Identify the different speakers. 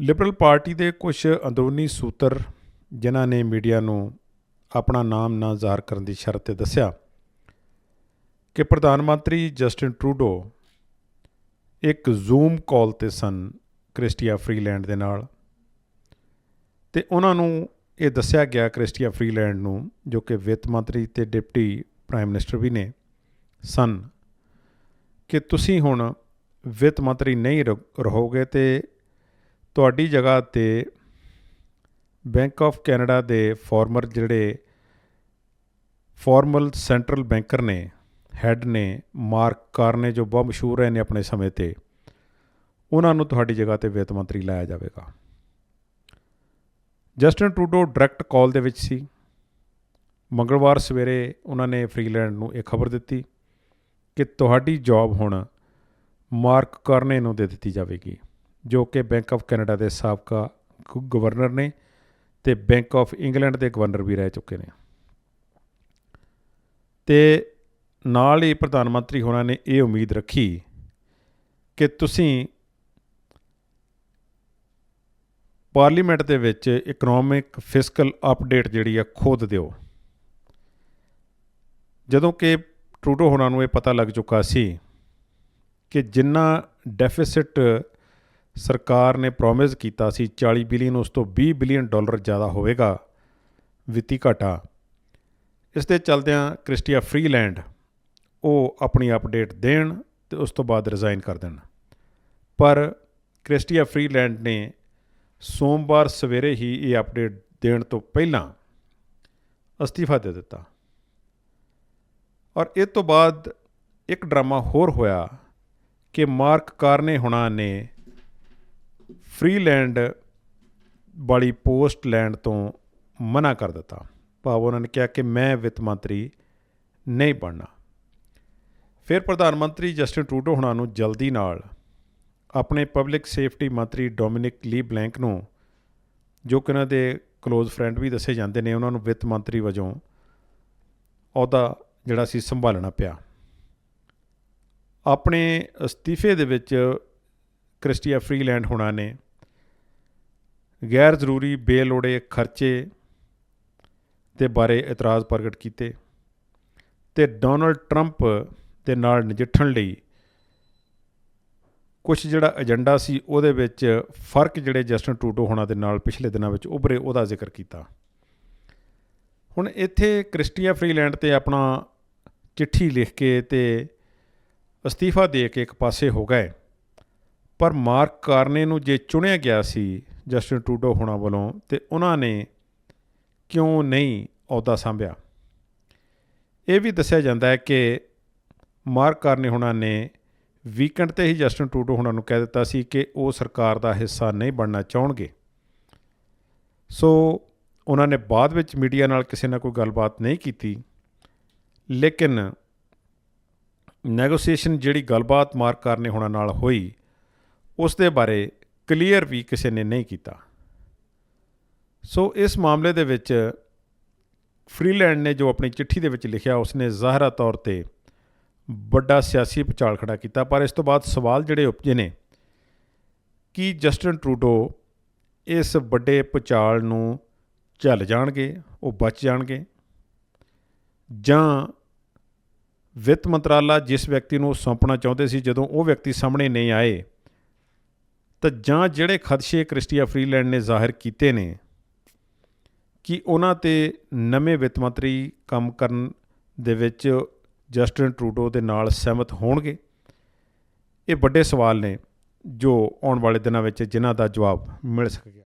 Speaker 1: Liberal party ਦੇ ਕੁਝ ਅੰਦਰੂਨੀ ਸੂਤਰ ਜਿਨ੍ਹਾਂ ਨੇ ਮੀਡੀਆ ਨੂੰ ਆਪਣਾ ਨਾਮ ਨਾ ਜ਼ਾਹਰ ਕਰਨ ਦੀ ਸ਼ਰਤ ਤੇ ਦੱਸਿਆ ਕਿ ਪ੍ਰਧਾਨ ਮੰਤਰੀ ਜਸਟਿਨ ਟਰੂਡੋ ਇੱਕ ਜ਼ੂਮ ਕਾਲ ਤੇ ਸਨ ਕ੍ਰਿਸਟੀਆ ਫਰੀਲੈਂਡ ਦੇ ਨਾਲ ਤੇ ਉਹਨਾਂ ਨੂੰ ਇਹ ਦੱਸਿਆ ਗਿਆ ਕ੍ਰਿਸਟੀਆ ਫਰੀਲੈਂਡ ਨੂੰ ਜੋ ਕਿ ਵਿੱਤ ਮੰਤਰੀ ਤੇ ਡਿਪਟੀ ਪ੍ਰਾਈਮ ਮਿਨਿਸਟਰ ਵੀ ਨੇ ਸਨ ਕਿ ਤੁਸੀਂ ਹੁਣ ਵਿੱਤ ਮੰਤਰੀ ਨਹੀਂ ਰਹੋ- ਰਹੋਗੇ ਤੇ ਤੁਹਾਡੀ ਜਗ੍ਹਾ ਤੇ ਬੈਂਕ ਆਫ ਕੈਨੇਡਾ ਦੇ ਫਾਰਮਰ ਜਿਹੜੇ ਫਾਰਮਲ ਸੈਂਟਰਲ ਬੈਂਕਰ ਨੇ ਹੈੱਡ ਨੇ ਮਾਰਕ ਕਾਰਨੇ ਜੋ ਬਹੁਤ ਮਸ਼ਹੂਰ ਰਹੇ ਨੇ ਆਪਣੇ ਸਮੇਂ ਤੇ, ਉਹਨਾਂ ਨੂੰ ਤੁਹਾਡੀ ਜਗ੍ਹਾ ਤੇ ਵਿੱਤ ਮੰਤਰੀ ਲਾਇਆ ਜਾਵੇਗਾ। ਜਸਟਨ ਟਰੂਡੋ ਡਾਇਰੈਕਟ ਕਾਲ ਦੇ ਵਿੱਚ ਸੀ। ਮੰਗਲਵਾਰ ਸਵੇਰੇ ਉਹਨਾਂ ਨੇ ਫਰੀਲੈਂਡ ਨੂੰ ਇਹ ਖਬਰ ਦਿੱਤੀ ਕਿ ਤੁਹਾਡੀ ਜੌਬ ਹੁਣ ਮਾਰਕ ਕਾਰਨੇ ਨੂੰ ਦੇ ਦਿੱਤੀ ਜਾਵੇਗੀ। ਜੋ ਕਿ ਬੈਂਕ ਆਫ ਕੈਨੇਡਾ ਦੇ ਸਾਬਕਾ ਗ- ਗਵਰਨਰ ਨੇ ਤੇ ਬੈਂਕ ਆਫ ਇੰਗਲੈਂਡ ਦੇ ਗਵਰਨਰ ਵੀ ਰਹਿ ਚੁੱਕੇ ਨੇ। ਤੇ ਨਾਲ ਹੀ ਪ੍ਰਧਾਨ ਮੰਤਰੀ ਹੋਣਾ ਨੇ ਇਹ ਉਮੀਦ ਰੱਖੀ ਕਿ ਤੁਸੀਂ ਪਾਰਲੀਮੈਂਟ ਦੇ ਵਿੱਚ ਇਕਨੋਮਿਕ ਫਿਸਕਲ ਅਪਡੇਟ ਜਿਹੜੀ ਆ ਖੋਦ ਦਿਓ। ਜਦੋਂ ਕਿ ਟਰੂਡੋ ਹੋਣਾ ਨੂੰ ਇਹ ਪਤਾ ਲੱਗ ਚੁੱਕਾ ਸੀ ਕਿ ਜਿੰਨਾ ਡੈਫਿਸਿਟ ਸਰਕਾਰ ਨੇ ਪ੍ਰੋਮਿਸ ਕੀਤਾ ਸੀ 40 ਬਿਲੀਅਨ ਉਸ ਤੋਂ 20 ਬਿਲੀਅਨ ਡਾਲਰ ਜ਼ਿਆਦਾ ਹੋਵੇਗਾ। ਵਿੱਤੀ ਘਾਟਾ। ਇਸ ਦੇ ਚਲਦਿਆਂ ਕ੍ਰਿਸਟੀਆ ਫਰੀਲੈਂਡ ਉਹ ਆਪਣੀ ਅਪਡੇਟ ਦੇਣ ਤੇ ਉਸ ਤੋਂ ਬਾਅਦ ਰਿਜ਼ਾਈਨ ਕਰ ਦੇਣ। ਪਰ ਕ੍ਰਿਸਟੀਆ ਫ੍ਰੀਲੈਂਡ ਨੇ ਸੋਮਵਾਰ ਸਵੇਰੇ ਹੀ ਇਹ ਅਪਡੇਟ ਦੇਣ ਤੋਂ ਪਹਿਲਾਂ ਅਸਤੀਫਾ ਦੇ ਦਿੱਤਾ। ਔਰ ਇਹ ਤੋਂ ਬਾਅਦ ਇੱਕ ਡਰਾਮਾ ਹੋਰ ਹੋਇਆ ਕਿ ਮਾਰਕ ਕਾਰਨੇ ਹੁਣਾਂ ਨੇ ਫ੍ਰੀਲੈਂਡ ਵਾਲੀ ਪੋਸਟ ਲੈਣ ਤੋਂ ਮਨਾ ਕਰ ਦਿੱਤਾ। ਭਾਵ ਉਹਨਾਂ ਨੇ ਕਿਹਾ ਕਿ ਮੈਂ ਵਿੱਤ ਮੰਤਰੀ ਨਹੀਂ ਬਣਨਾ। ਫਿਰ ਪ੍ਰਧਾਨ ਮੰਤਰੀ ਜਸਟਿਨ ਟਰੂਡੋ ਹੁਣਾਂ ਨੂੰ ਜਲਦੀ ਨਾਲ ਆਪਣੇ ਪਬਲਿਕ ਸੇਫਟੀ ਮੰਤਰੀ ਡੋਮਿਨਿਕ ਲੀ ਬਲੈਂਕ ਨੂੰ, ਜੋ ਕਿ ਉਹਨਾਂ ਦੇ ক্লোਜ਼ ਫਰੈਂਡ ਵੀ ਦੱਸੇ ਜਾਂਦੇ ਨੇ, ਉਹਨਾਂ ਨੂੰ ਵਿੱਤ ਮੰਤਰੀ ਵਜੋਂ ਅਹੁਦਾ ਜਿਹੜਾ ਸੀ ਸੰਭਾਲਣਾ ਪਿਆ। ਆਪਣੇ ਅਸਤੀਫੇ ਦੇ ਵਿੱਚ ਕ੍ਰਿਸਟੀਆ ਫਰੀਲੈਂਡ ਹੋਣਾ ਨੇ ਗੈਰ ਜ਼ਰੂਰੀ ਬੇਲੋੜੇ ਖਰਚੇ ਦੇ ਬਾਰੇ ਇਤਰਾਜ਼ ਪ੍ਰਗਟ ਕੀਤੇ ਤੇ ਡੋਨਲਡ ਟਰੰਪ ਦੇ ਨਾਲ ਨਜਿੱਠਣ ਲਈ ਕੁਝ ਜਿਹੜਾ ਏਜੰਡਾ ਸੀ ਉਹਦੇ ਵਿੱਚ ਫ਼ਰਕ ਜਿਹੜੇ ਜਸਟਨ ਟਰੂਡੋ ਹੋਣਾ ਦੇ ਨਾਲ ਪਿਛਲੇ ਦਿਨਾਂ ਵਿੱਚ ਉਭਰੇ ਉਹਦਾ ਜ਼ਿਕਰ ਕੀਤਾ। ਹੁਣ ਇੱਥੇ ਕ੍ਰਿਸਟੀਆ ਫਰੀਲੈਂਡ ਤੇ ਆਪਣਾ ਚਿੱਠੀ ਲਿਖ ਕੇ ਤੇ ਅਸਤੀਫਾ ਦੇ ਕੇ ਇੱਕ ਪਾਸੇ ਹੋ ਗਏ, ਪਰ ਮਾਰਕ ਕਾਰਨੇ ਨੂੰ ਜੇ ਚੁਣਿਆ ਗਿਆ ਸੀ ਜਸਟਿਨ ਟੂਡੋ ਹੋਣਾ ਵੱਲੋਂ ਤੇ ਉਹਨਾਂ ਨੇ ਕਿਉਂ ਨਹੀਂ ਅਹੁਦਾ ਸੰਭਿਆ? ਇਹ ਵੀ ਦੱਸਿਆ ਜਾਂਦਾ ਹੈ ਕਿ ਮਾਰਕ ਕਾਰਨੀ ਹੋਣਾ ਨੇ ਵੀਕਐਂਡ ਤੇ ਹੀ ਜਸਟਿਨ ਟੂਡੋ ਹੋਣਾ ਨੂੰ ਕਹਿ ਦਿੱਤਾ ਸੀ ਕਿ ਉਹ ਸਰਕਾਰ ਦਾ ਹਿੱਸਾ ਨਹੀਂ ਬਣਨਾ ਚਾਹਣਗੇ। ਸੋ ਉਹਨਾਂ ਨੇ ਬਾਅਦ ਵਿੱਚ ਮੀਡੀਆ ਨਾਲ ਕਿਸੇ ਨਾਲ ਕੋਈ ਗੱਲਬਾਤ ਨਹੀਂ ਕੀਤੀ, ਲੇਕਿਨ ਨੈਗੋਸੀਏਸ਼ਨ ਜਿਹੜੀ ਗੱਲਬਾਤ ਮਾਰਕ ਕਾਰਨੀ ਹੋਣਾ ਨਾਲ ਹੋਈ, ਉਸ ਦੇ ਬਾਰੇ ਕਲੀਅਰ ਵੀ ਕਿਸੇ ਨੇ ਨਹੀਂ ਕੀਤਾ। ਸੋ ਇਸ ਮਾਮਲੇ ਦੇ ਵਿੱਚ ਫਰੀਲੈਂਡ ਨੇ ਜੋ ਆਪਣੀ ਚਿੱਠੀ ਦੇ ਵਿੱਚ ਲਿਖਿਆ, ਉਸਨੇ ਜ਼ਾਹਰਾ ਤੌਰ ਤੇ ਵੱਡਾ ਸਿਆਸੀ ਪਚਾਲ ਖੜਾ ਕੀਤਾ। ਪਰ ਇਸ ਤੋਂ ਬਾਅਦ ਸਵਾਲ ਜਿਹੜੇ ਉਪਜੇ ਨੇ ਕਿ ਜਸਟਨ ਟਰੂਡੋ ਇਸ ਵੱਡੇ ਪਚਾਲ ਨੂੰ ਝੱਲ ਜਾਣਗੇ, ਉਹ ਬਚ ਜਾਣਗੇ? ਜਾਂ ਵਿੱਤ ਮੰਤਰਾਲਾ ਜਿਸ ਵਿਅਕਤੀ ਨੂੰ ਸੌਂਪਣਾ ਚਾਹੁੰਦੇ ਸੀ, ਜਦੋਂ ਉਹ ਵਿਅਕਤੀ ਸਾਹਮਣੇ ਨਹੀਂ ਆਏ ਤਾਂ ਜਾਂ ਜਿਹੜੇ ਖਦਸ਼ੇ ਕ੍ਰਿਸਟੀਆ ਫਰੀਲੈਂਡ ਨੇ ਜ਼ਾਹਿਰ ਕੀਤੇ ਨੇ, ਕਿ ਉਹਨਾਂ ਤੇ ਨਵੇਂ ਵਿੱਤ ਮੰਤਰੀ ਕੰਮ ਕਰਨ ਦੇ ਵਿੱਚ ਜਸਟਿਨ ਟਰੂਡੋ ਦੇ ਨਾਲ ਸਹਿਮਤ ਹੋਣਗੇ? ਇਹ ਵੱਡੇ ਸਵਾਲ ਨੇ ਜੋ ਆਉਣ ਵਾਲੇ ਦਿਨਾਂ ਵਿੱਚ ਜਿਨ੍ਹਾਂ ਦਾ ਜਵਾਬ ਮਿਲ ਸਕੇਗਾ।